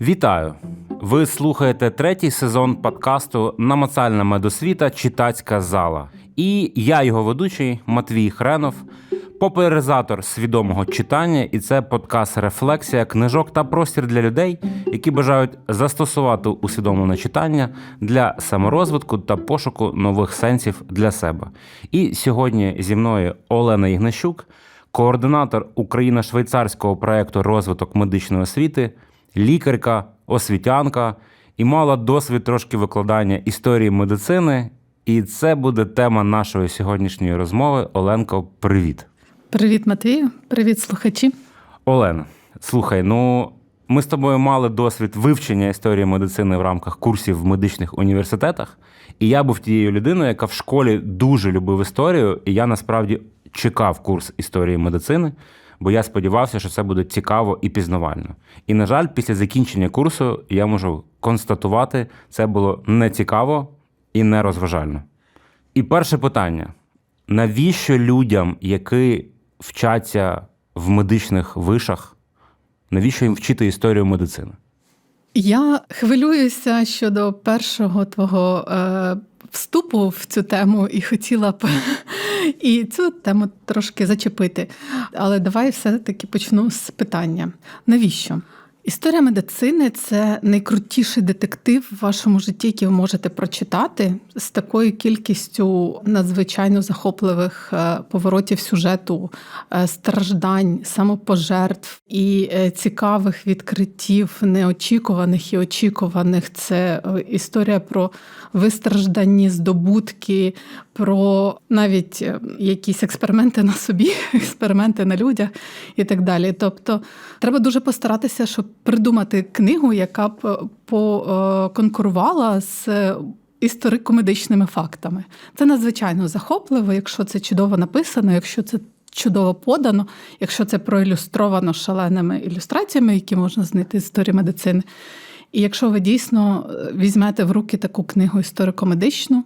Вітаю! Ви слухаєте третій сезон подкасту Намацальна медосвіта Читацька зала. І я, його ведучий Матвій Хренов, популяризатор свідомого читання, і це подкаст Рефлексія книжок та простір для людей, які бажають застосувати усвідомлене читання для саморозвитку та пошуку нових сенсів для себе. І сьогодні зі мною Олена Ігнащук, координатор Україно-швейцарського проекту розвиток медичної освіти, лікарка, освітянка і мала досвід трошки викладання історії медицини. І це буде тема нашої сьогоднішньої розмови. Оленко, привіт. Привіт, Матвію. Привіт, слухачі. Олена, слухай, ну ми з тобою мали досвід вивчення історії медицини в рамках курсів в медичних університетах. І я був тією людиною, яка в школі дуже любив історію, і я насправді чекав курс історії медицини, бо я сподівався, що це буде цікаво і пізнавально. І, на жаль, після закінчення курсу я можу констатувати, це було не цікаво і не розважально. І перше питання: навіщо людям, які вчаться в медичних вишах, навіщо їм вчити історію медицини? Я хвилююся щодо першого твого е, вступу в цю тему і хотіла б і цю тему трошки зачепити. Але давай все-таки почну з питання: навіщо? Історія медицини це найкрутіший детектив в вашому житті, який ви можете прочитати з такою кількістю надзвичайно захопливих е, поворотів сюжету, е, страждань, самопожертв і е, цікавих відкриттів, неочікуваних і очікуваних. Це історія про вистраждані здобутки, про навіть якісь експерименти на собі, експерименти на людях і так далі. Тобто, треба дуже постаратися, щоб придумати книгу, яка б поконкурувала з історико-медичними фактами. Це надзвичайно захопливо, якщо це чудово написано, якщо це чудово подано, якщо це проілюстровано шаленими ілюстраціями, які можна знайти з історії медицини. І якщо ви дійсно візьмете в руки таку книгу історико-медичну,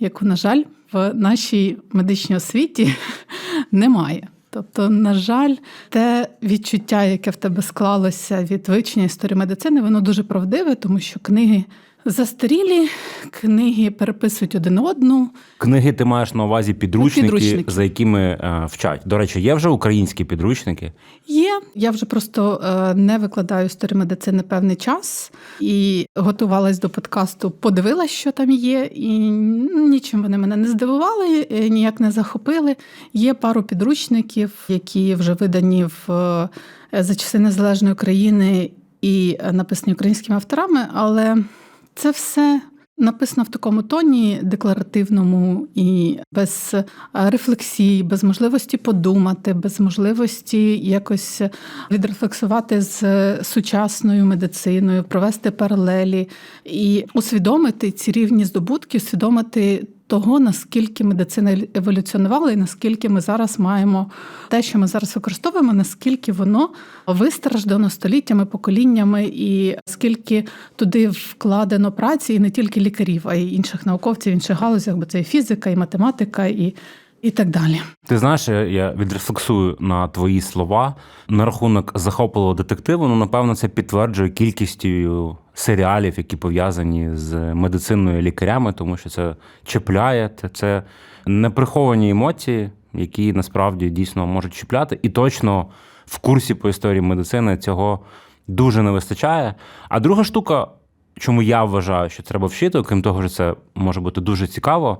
яку, на жаль, в нашій медичній освіті немає. Тобто, на жаль, те відчуття, яке в тебе склалося від вивчення історії медицини, воно дуже правдиве, тому що книги застарілі, книги переписують один одну. Книги ти маєш на увазі підручники, Підручники. за якими е, вчать. До речі, є вже українські підручники. Є. Я вже просто е, не викладаю історію медицини певний час і готувалась до подкасту, подивилась, що там є, і нічим вони мене не здивували, е, ніяк не захопили. Є пару підручників, які вже видані в е, за часи незалежної України і е, написані українськими авторами, але це все. Написано в такому тоні декларативному і без е, рефлексії, без можливості подумати, без можливості якось відрефлексувати з сучасною медициною, провести паралелі і усвідомити ці рівні здобутки, усвідомити того, наскільки медицина еволюціонувала, і наскільки ми зараз маємо те, що ми зараз використовуємо, наскільки воно вистраждано століттями, поколіннями, і скільки туди вкладено праці, і не тільки лікарів, а й інших науковців, інших галузях, бо це і фізика, і математика, і. І так далі. Ти знаєш, я відрефлексую на твої слова на рахунок захопливого детективу. Ну, напевно, це підтверджує кількістю серіалів, які пов'язані з медициною лікарями, тому що це чіпляє, це неприховані емоції, які насправді дійсно можуть чіпляти. І точно в курсі по історії медицини цього дуже не вистачає. А друга штука, чому я вважаю, що треба вчити, окрім того, що це може бути дуже цікаво.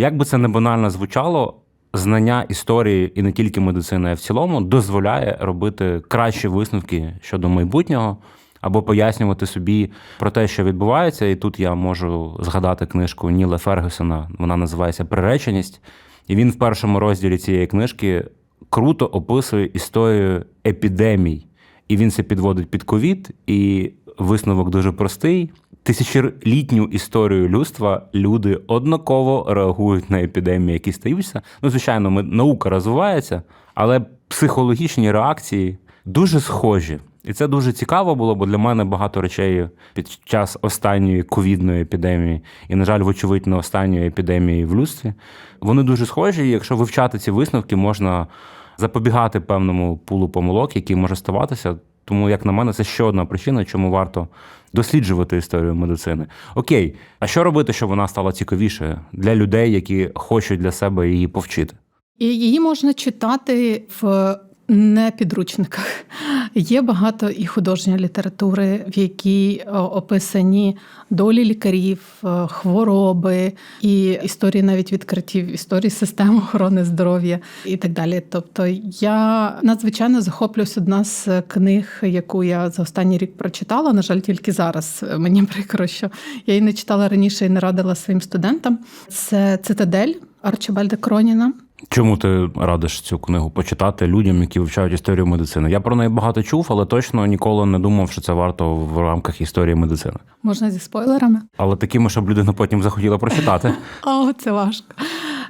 Як би це не банально звучало, знання історії і не тільки медицини, а в цілому дозволяє робити кращі висновки щодо майбутнього або пояснювати собі про те, що відбувається. І тут я можу згадати книжку Ніла Фергюсона, вона називається Приреченість. І він в першому розділі цієї книжки круто описує історію епідемій. І він це підводить під ковід, і висновок дуже простий. Тисячолітню історію людства люди однаково реагують на епідемії, які стаються. Ну, звичайно, ми, наука розвивається, але психологічні реакції дуже схожі. І це дуже цікаво було, бо для мене багато речей під час останньої ковідної епідемії, і, на жаль, вочевидь, не останньої епідемії в людстві. Вони дуже схожі, і якщо вивчати ці висновки, можна запобігати певному пулу помилок, який може ставатися. Тому, як на мене, це ще одна причина, чому варто досліджувати історію медицини. Окей, а що робити, щоб вона стала цікавішою для людей, які хочуть для себе її повчити? І її можна читати в непідручниках. Є багато і художньої літератури, в якій е, описані долі лікарів, е, хвороби і історії навіть відкриттів, історії системи охорони здоров'я і так далі. Тобто я надзвичайно захоплююсь одна з книг, яку я за останній рік прочитала. На жаль, тільки зараз мені прикро, що я її не читала раніше і не радила своїм студентам. Це цитадель Арчибальда Кроніна. Чому ти радиш цю книгу почитати людям, які вивчають історію медицини? Я про неї багато чув, але точно ніколи не думав, що це варто в рамках історії медицини. Можна зі спойлерами. Але такими, щоб людина потім захотіла прочитати. О, це важко.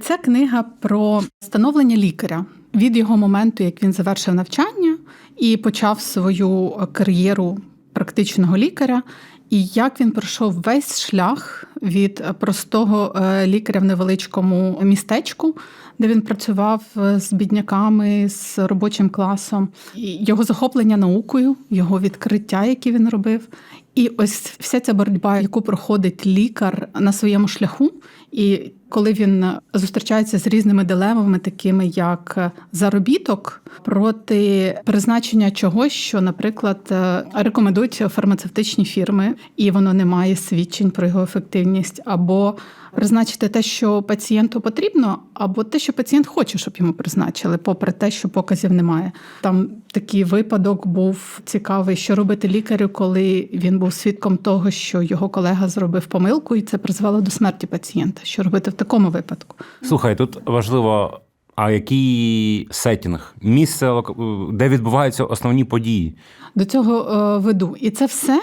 Ця книга про становлення лікаря від його моменту, як він завершив навчання і почав свою кар'єру практичного лікаря, і як він пройшов весь шлях від простого е, лікаря в невеличкому містечку, де він працював е, з бідняками, з робочим класом, його захоплення наукою, його відкриття, які він робив. І ось вся ця боротьба, яку проходить лікар на своєму шляху, і коли він зустрічається з різними дилемами, такими як заробіток проти призначення чогось, що, наприклад, е, рекомендують фармацевтичні фірми, і воно не має свідчень про його ефективність, або призначити те, що пацієнту потрібно, або те, що пацієнт хоче, щоб йому призначили, попри те, що показів немає. Там такий випадок був цікавий, що робити лікарю, коли він був свідком того, що його колега зробив помилку, і це призвело до смерті пацієнта. Що робити в такому випадку? Слухай, тут важливо, а який сетінг, місце, де відбуваються основні події? До цього е, веду. І це все.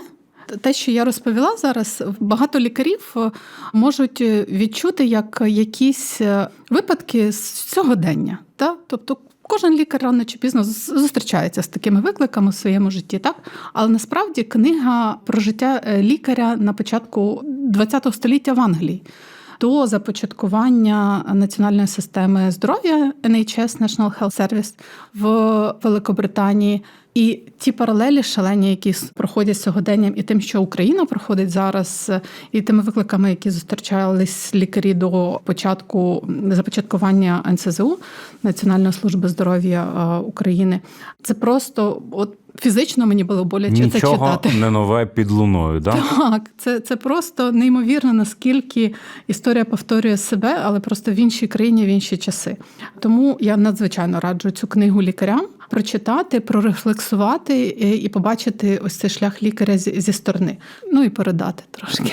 Те, що я розповіла зараз, багато лікарів е, можуть відчути як якісь е, випадки з сьогодення. Та? Тобто кожен лікар рано чи пізно зустрічається з такими викликами в своєму житті, так? Але насправді книга про життя е, лікаря на початку ХХ століття в Англії. До започаткування національної системи здоров'я NHS National Health Service в Великобританії. І ті паралелі шалені, які проходять сьогоденням, і тим, що Україна проходить зараз, і тими викликами, які зустрічались лікарі до початку започаткування НСЗУ Національної служби здоров'я е, України, це просто от фізично мені було боляче це Нічого читати. не нове під луною, да? Так, це, це просто неймовірно, наскільки історія повторює себе, але просто в іншій країні, в інші часи. Тому я надзвичайно раджу цю книгу лікарям прочитати, прорефлексувати і, і побачити ось цей шлях лікаря зі сторони. Ну і передати трошки.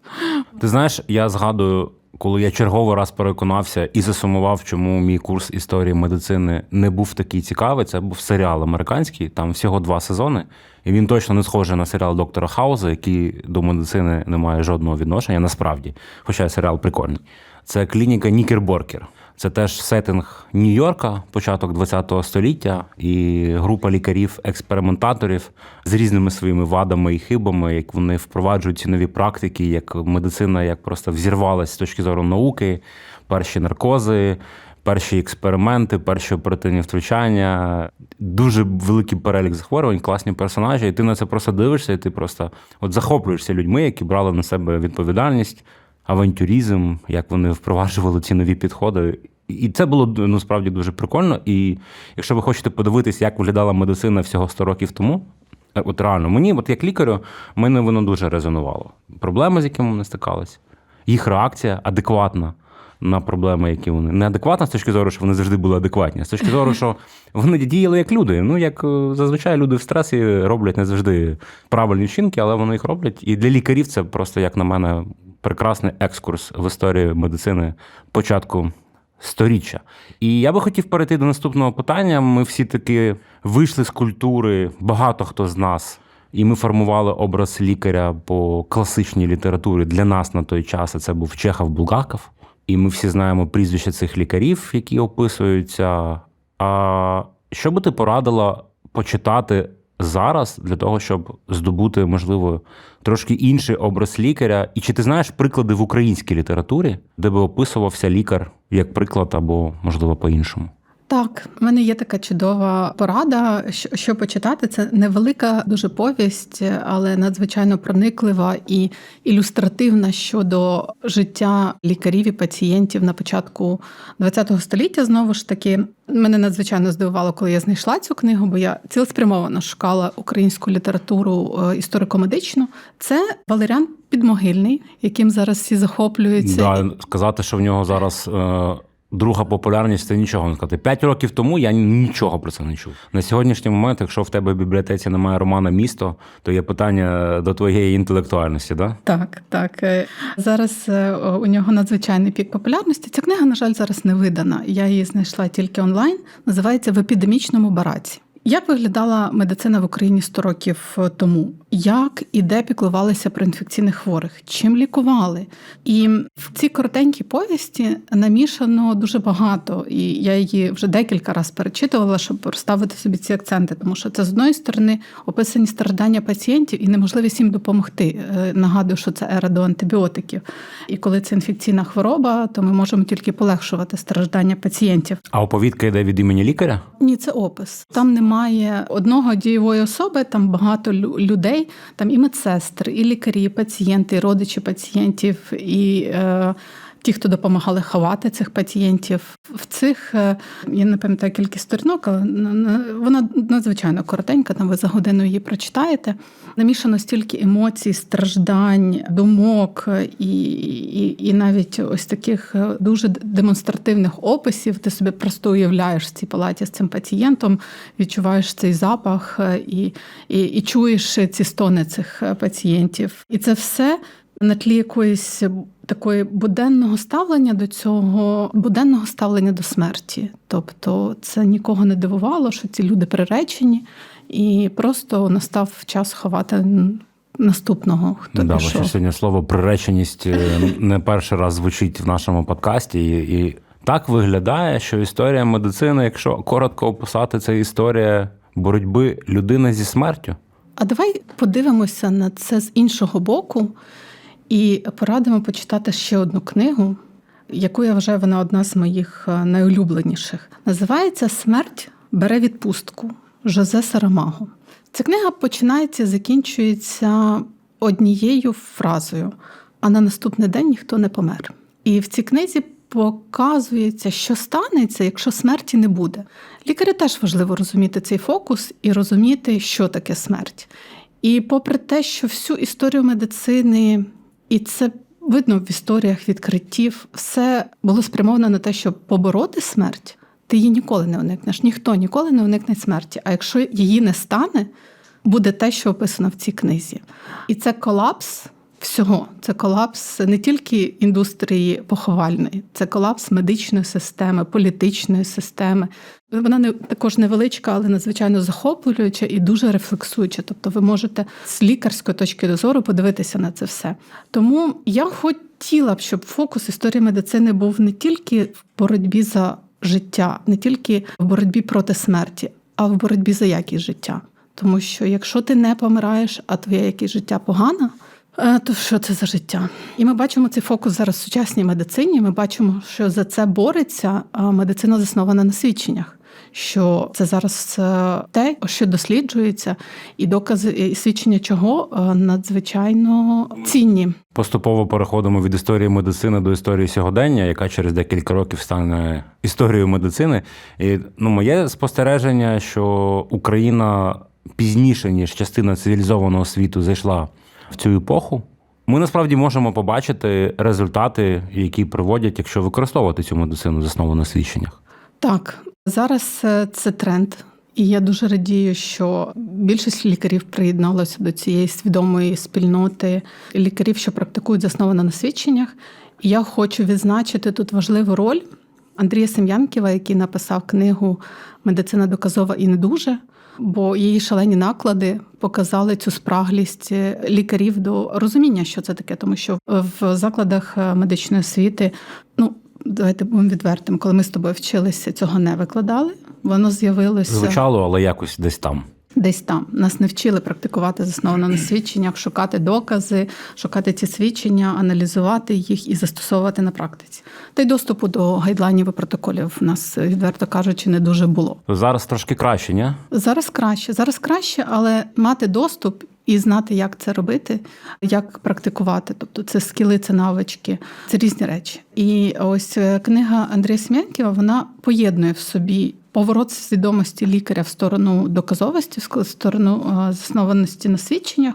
Ти знаєш, я згадую, коли я черговий раз переконався і засумував, чому мій курс історії медицини не був такий цікавий. Це був серіал американський, там всього два сезони. І він точно не схожий на серіал доктора Хауза, який до медицини не має жодного відношення, насправді. Хоча серіал прикольний. Це клініка Нікерборкер. Це теж сеттинг Нью-Йорка, початок ХХ століття, і група лікарів-експериментаторів з різними своїми вадами і хибами, як вони впроваджують ці нові практики, як медицина як просто взірвалась з точки зору науки, перші наркози, перші експерименти, перші оперативні втручання. Дуже великий перелік захворювань, класні персонажі, і ти на це просто дивишся, і ти просто от захоплюєшся людьми, які брали на себе відповідальність авантюризм, як вони впроваджували ці нові підходи. І це було насправді дуже прикольно. І якщо ви хочете подивитись, як виглядала медицина всього 100 років тому, е, от реально, мені, от як лікарю, мене воно дуже резонувало. Проблеми, з якими вони стикались, їх реакція адекватна на проблеми, які вони неадекватна з точки зору, що вони завжди були адекватні, з точки зору, що вони діяли як люди. Ну, як е, зазвичай люди в стресі роблять не завжди правильні вчинки, але вони їх роблять. І для лікарів це просто, як на мене, прекрасний екскурс в історію медицини початку сторіччя. І я би хотів перейти до наступного питання. Ми всі таки вийшли з культури, багато хто з нас. І ми формували образ лікаря по класичній літературі для нас на той час. Це був Чехов Булгаков. І ми всі знаємо прізвища цих лікарів, які описуються. А що би ти порадила почитати зараз для того, щоб здобути, можливо, трошки інший образ лікаря? І чи ти знаєш приклади в українській літературі, де би описувався лікар як приклад або, можливо, по-іншому? Так, в мене є така чудова порада, що, почитати. Це невелика дуже повість, але надзвичайно прониклива і ілюстративна щодо життя лікарів і пацієнтів на початку ХХ століття. Знову ж таки, мене надзвичайно здивувало, коли я знайшла цю книгу, бо я цілеспрямовано шукала українську літературу е, історико-медичну. Це Валеріан Підмогильний, яким зараз всі захоплюються. Да, сказати, що в нього зараз е, друга популярність, це нічого не сказати. П'ять років тому я нічого про це не чув. На сьогоднішній момент, якщо в тебе в бібліотеці немає романа Місто, то є питання до твоєї інтелектуальності, да? Так, так. Е, Зараз е, у нього надзвичайний пік популярності. Ця книга, на жаль, зараз не видана. Я її знайшла тільки онлайн. Називається В епідемічному бараці. Як виглядала медицина в Україні 100 років тому? Як і де піклувалися про інфекційних хворих? Чим лікували? І в цій коротенькій повісті намішано дуже багато, і я її вже декілька разів перечитувала, щоб розставити собі ці акценти, тому що це з одної сторони описані страждання пацієнтів і неможливість їм допомогти. Е, Нагадую, що це ера до антибіотиків. І коли це інфекційна хвороба, то ми можемо тільки полегшувати страждання пацієнтів. А оповідка йде від імені лікаря? Ні, це опис. Там немає одного дієвої особи, там багато лю- людей, там і медсестри, і лікарі, і пацієнти, і родичі пацієнтів, і е, ті, хто допомагали ховати цих пацієнтів. В цих е, я не пам'ятаю кількість сторінок, але вона надзвичайно коротенька. Там ви за годину її прочитаєте. Намішано стільки емоцій, страждань, думок і, і, і навіть ось таких е, дуже демонстративних описів. Ти собі просто уявляєш в цій палаті з цим пацієнтом, відчуваєш цей запах е, і, і, і чуєш ці стони цих е, пацієнтів. І це все на тлі якоїсь такої буденного ставлення до цього, буденного ставлення до смерті. Тобто це нікого не дивувало, що ці люди приречені, і просто настав час ховати наступного, хто да, пішов. сьогодні слово приреченість е, не перший раз звучить в нашому подкасті. І, і так виглядає, що історія медицини, якщо коротко описати, це історія боротьби людини зі смертю. А давай подивимося на це з іншого боку і порадимо почитати ще одну книгу, яку я вважаю, вона одна з моїх е, найулюбленіших. Називається Смерть бере відпустку Жозе Сарамаго. Ця книга починається, і закінчується однією фразою, а на наступний день ніхто не помер. І в цій книзі показується, що станеться, якщо смерті не буде. Лікарю теж важливо розуміти цей фокус і розуміти, що таке смерть. І попри те, що всю історію медицини, і це видно в історіях відкриттів, все було спрямовано на те, щоб побороти смерть, ти її ніколи не уникнеш. Ніхто ніколи не уникне смерті. А якщо її не стане, буде те, що описано в цій книзі. І це колапс всього. Це колапс не тільки індустрії поховальної, це колапс медичної системи, політичної системи. Вона не також невеличка, але надзвичайно захоплююча і дуже рефлексуюча. Тобто, ви можете з лікарської точки зору подивитися на це все. Тому я хотіла б, щоб фокус історії медицини був не тільки в боротьбі за життя, не тільки в боротьбі проти смерті, а в боротьбі за якість життя. Тому що якщо ти не помираєш, а твоя якість життя погана. Е, То що це за життя? І ми бачимо цей фокус зараз в сучасній медицині. Ми бачимо, що за це бореться медицина заснована на свідченнях. Що це зараз те, що досліджується, і докази і свідчення чого е, надзвичайно цінні. Поступово переходимо від історії медицини до історії сьогодення, яка через декілька років стане історією медицини. І ну, моє спостереження, що Україна пізніше, ніж частина цивілізованого світу, зайшла в цю епоху. Ми насправді можемо побачити результати, які приводять, якщо використовувати цю медицину, засновану на свідченнях. Так, зараз е, це тренд, і я дуже радію, що більшість лікарів приєдналося до цієї свідомої спільноти лікарів, що практикують засновано на свідченнях. І я хочу відзначити тут важливу роль Андрія Сем'янківа, який написав книгу Медицина доказова і не дуже. Бо її шалені наклади показали цю спраглість лікарів до розуміння, що це таке, тому що в закладах медичної освіти, ну давайте будемо відвертим, коли ми з тобою вчилися, цього не викладали. Воно з'явилося Звучало, але якось десь там. Десь там нас не вчили практикувати засновано на свідченнях, шукати докази, шукати ці свідчення, аналізувати їх і застосовувати на практиці. Та й доступу до гайдлайнів і протоколів в нас, відверто кажучи, не дуже було. Зараз трошки краще, ні? Зараз краще, зараз краще, але мати доступ і знати, як це робити, як практикувати. Тобто це скіли, це навички, це різні речі. І ось е, книга Андрія Смянківа вона поєднує в собі поворот свідомості лікаря в сторону доказовості, в сторону заснованості на свідченнях,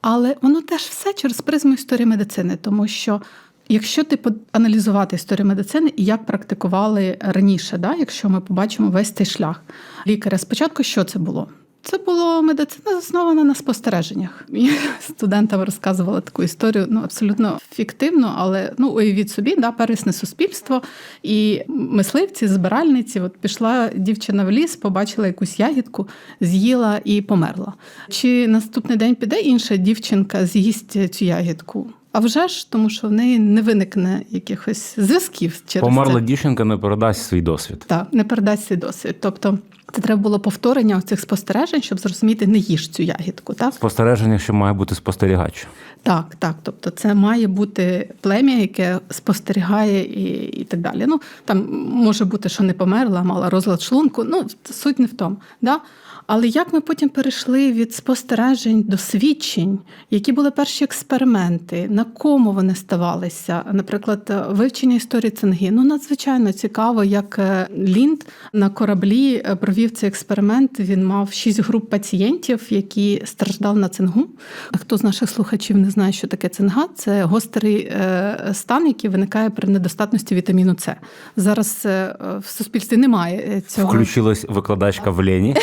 але воно теж все через призму історії медицини, тому що. Якщо ти аналізувати історію медицини і як практикували раніше, да, якщо ми побачимо весь цей шлях лікаря, спочатку що це було? Це було медицина заснована на спостереженнях. Я студентам розказувала таку історію, ну абсолютно фіктивну, але ну уявіть собі, да, первісне суспільство і мисливці, збиральниці. От пішла дівчина в ліс, побачила якусь ягідку, з'їла і померла. Чи наступний день піде інша дівчинка, з'їсть цю ягідку? А вже ж, тому що в неї не виникне якихось зв'язків через Померла це. дівчинка не передасть свій досвід. Так, не передасть свій досвід. Тобто це треба було повторення цих спостережень, щоб зрозуміти, не їж цю ягідку. Так, Спостереження, що має бути спостерігач. так, так. Тобто, це має бути плем'я, яке спостерігає і, і так далі. Ну там може бути, що не померла, мала розлад шлунку. Ну суть не в тому. Да? Але як ми потім перейшли від спостережень до свідчень, які були перші експерименти, на кому вони ставалися? Наприклад, вивчення історії цинги. Ну надзвичайно цікаво, як е, Лінд на кораблі е, провів цей експеримент. Він мав шість груп пацієнтів, які страждали на цингу. А Хто з наших слухачів не знає, що таке цинга? Це гострий е, стан, який виникає при недостатності вітаміну С. Зараз е, в суспільстві немає цього. Включилась викладачка в Лені.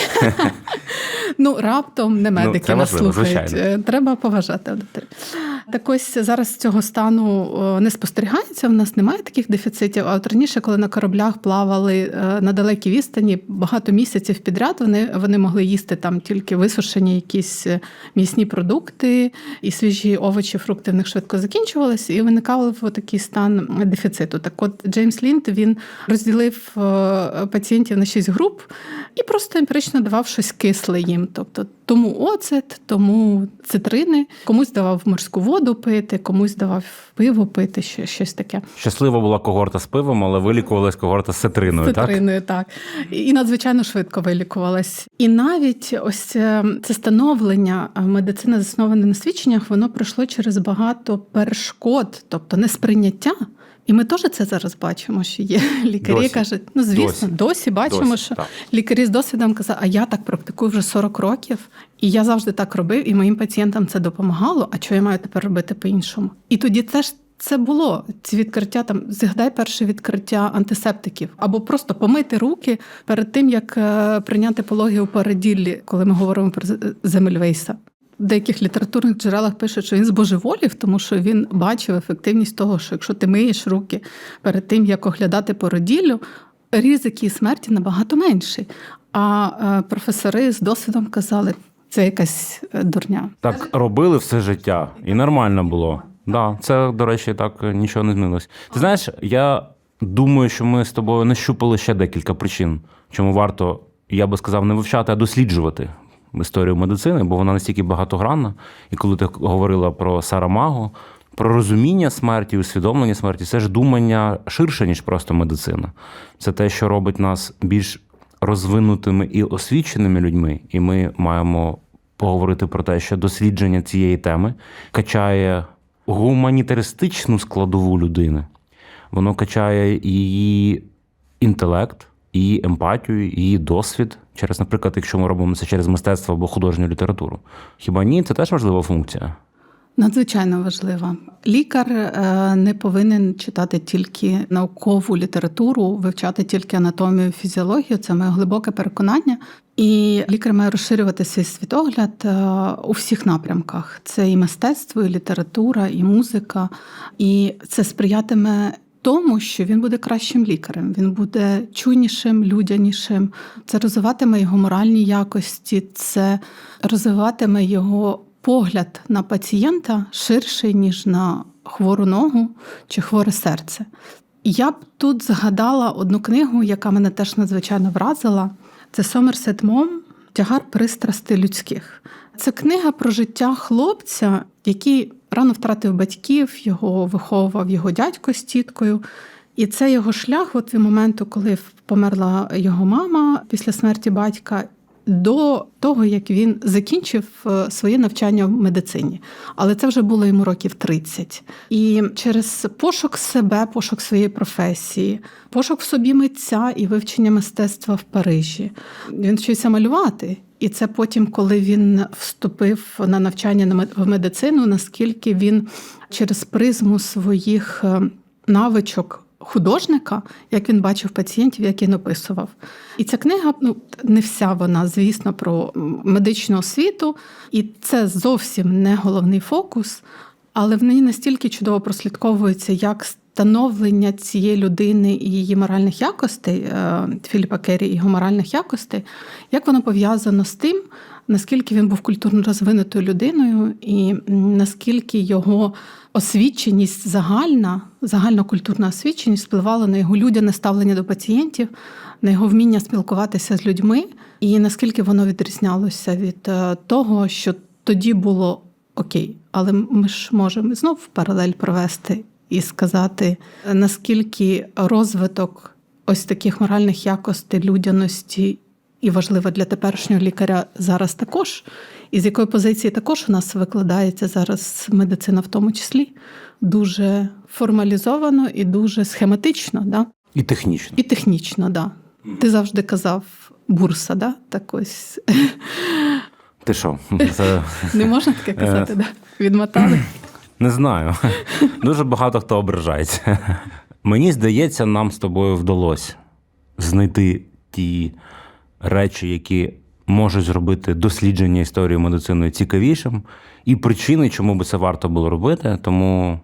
Ну, раптом не медики це нас важливо, слухають. звичайно. Е, Треба поважати аудиторію. Так ось зараз цього стану не спостерігається. В нас немає таких дефіцитів. А от раніше, коли на кораблях плавали е, на далекій відстані, багато місяців підряд вони, вони могли їсти там тільки висушені якісь е, м'ясні продукти і свіжі овочі, фрукти в них швидко закінчувалися, і виникав такий стан дефіциту. Так от Джеймс Лінд він розділив е, пацієнтів на шість груп і просто емпірично давав щось кисле їм. Тобто тому оцет, тому цитрини, комусь давав морську воду пити, комусь давав пиво пити, ще щось таке. Щаслива була когорта з пивом, але вилікувалась когорта з цитриною, так? Цитриною, так. І надзвичайно швидко вилікувалась. І навіть ось е, це становлення е, медицини, засноване на свідченнях, воно пройшло через багато перешкод, тобто несприйняття. І ми теж це зараз бачимо, що є лікарі, Досі. кажуть, ну звісно, Досі. досі, бачимо, Досі, що так. лікарі з досвідом казали, а я так практикую вже 40 років, і я завжди так робив, і моїм пацієнтам це допомагало. А що я маю тепер робити по-іншому? І тоді теж. Це було ці відкриття там. Згадай перше відкриття антисептиків, або просто помити руки перед тим, як е, прийняти пологи у переділлі, коли ми говоримо про Земельвейса. В деяких літературних джерелах пишуть, що він збожеволів, тому що він бачив ефективність того, що якщо ти миєш руки перед тим, як оглядати породіллю, ризик її смерті набагато менший. А е, професори з досвідом казали, це якась е, дурня. Так робили все життя, і нормально було. Да, це, до речі, так е, нічого не змінилось. Ти знаєш, я думаю, що ми з тобою нащупали ще декілька причин, чому варто, я би сказав, не вивчати, а досліджувати історію медицини, бо вона настільки багатогранна. І коли ти говорила про Сарамагу, про розуміння смерті, усвідомлення смерті, це ж думання ширше, ніж просто медицина. Це те, що робить нас більш розвинутими і освіченими людьми, і ми маємо поговорити про те, що дослідження цієї теми качає гуманітаристичну складову людини. Воно качає її інтелект, її емпатію, її досвід. Через, наприклад, якщо ми робимо це через мистецтво або художню літературу. Хіба ні? Це теж важлива функція. Надзвичайно важлива. Лікар е, не повинен читати тільки наукову літературу, вивчати тільки анатомію, фізіологію. Це моє глибоке переконання. І лікар має розширювати свій світогляд е, у всіх напрямках. Це і мистецтво, і література, і музика, і це сприятиме. Тому що він буде кращим лікарем, він буде чуйнішим, людянішим. Це розвиватиме його моральні якості, це розвиватиме його погляд на пацієнта ширший, ніж на хвору ногу чи хворе серце. Я б тут згадала одну книгу, яка мене теж надзвичайно вразила. Це Сомерсет Мом Тягар пристрасти людських. Це книга про життя хлопця, який рано втратив батьків, його виховував його дядько з тіткою. І це його шлях, от від моменту, коли померла його мама після смерті батька, до того, як він закінчив е, своє навчання в медицині. Але це вже було йому років 30. І через пошук себе, пошук своєї професії, пошук в собі митця і вивчення мистецтва в Парижі. Він вчився малювати. І це потім, коли він вступив на навчання на в медицину, наскільки він через призму своїх е, навичок художника, як він бачив пацієнтів, як він описував. І ця книга, ну не вся вона, звісно, про медичну освіту, і це зовсім не головний фокус, але в ній настільки чудово прослідковується, як становлення цієї людини і її моральних якостей, е, Філіпа Керрі і його моральних якостей, як воно пов'язано з тим, наскільки він був культурно розвинутою людиною, і наскільки його освіченість загальна, загальнокультурна освіченість впливала на його людяне ставлення до пацієнтів, на його вміння спілкуватися з людьми, і наскільки воно відрізнялося від е, того, що тоді було окей. Але ми ж можемо знов паралель провести і сказати, наскільки розвиток ось таких моральних якостей людяності і важлива для теперішнього лікаря зараз також, і з якої позиції також у нас викладається зараз медицина, в тому числі, дуже формалізовано і дуже схематично, да? І технічно. і технічно, да. Ти завжди казав бурса, да? так ось Ти що? Це не можна таке казати, да? відмотали. не знаю. Дуже багато хто ображається. Мені здається, нам з тобою вдалося знайти ті речі, які можуть зробити дослідження історії медициною цікавішим, і причини, чому би це варто було робити. Тому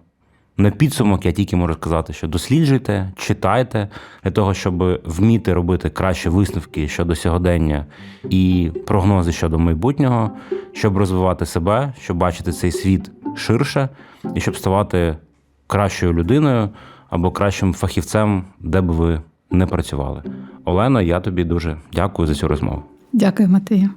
на підсумок я тільки можу сказати, що досліджуйте, читайте для того, щоб вміти робити кращі висновки щодо сьогодення і прогнози щодо майбутнього, щоб розвивати себе, щоб бачити цей світ ширше і щоб ставати кращою людиною або кращим фахівцем, де б ви не працювали. Олена, я тобі дуже дякую за цю розмову. Дякую, Матею.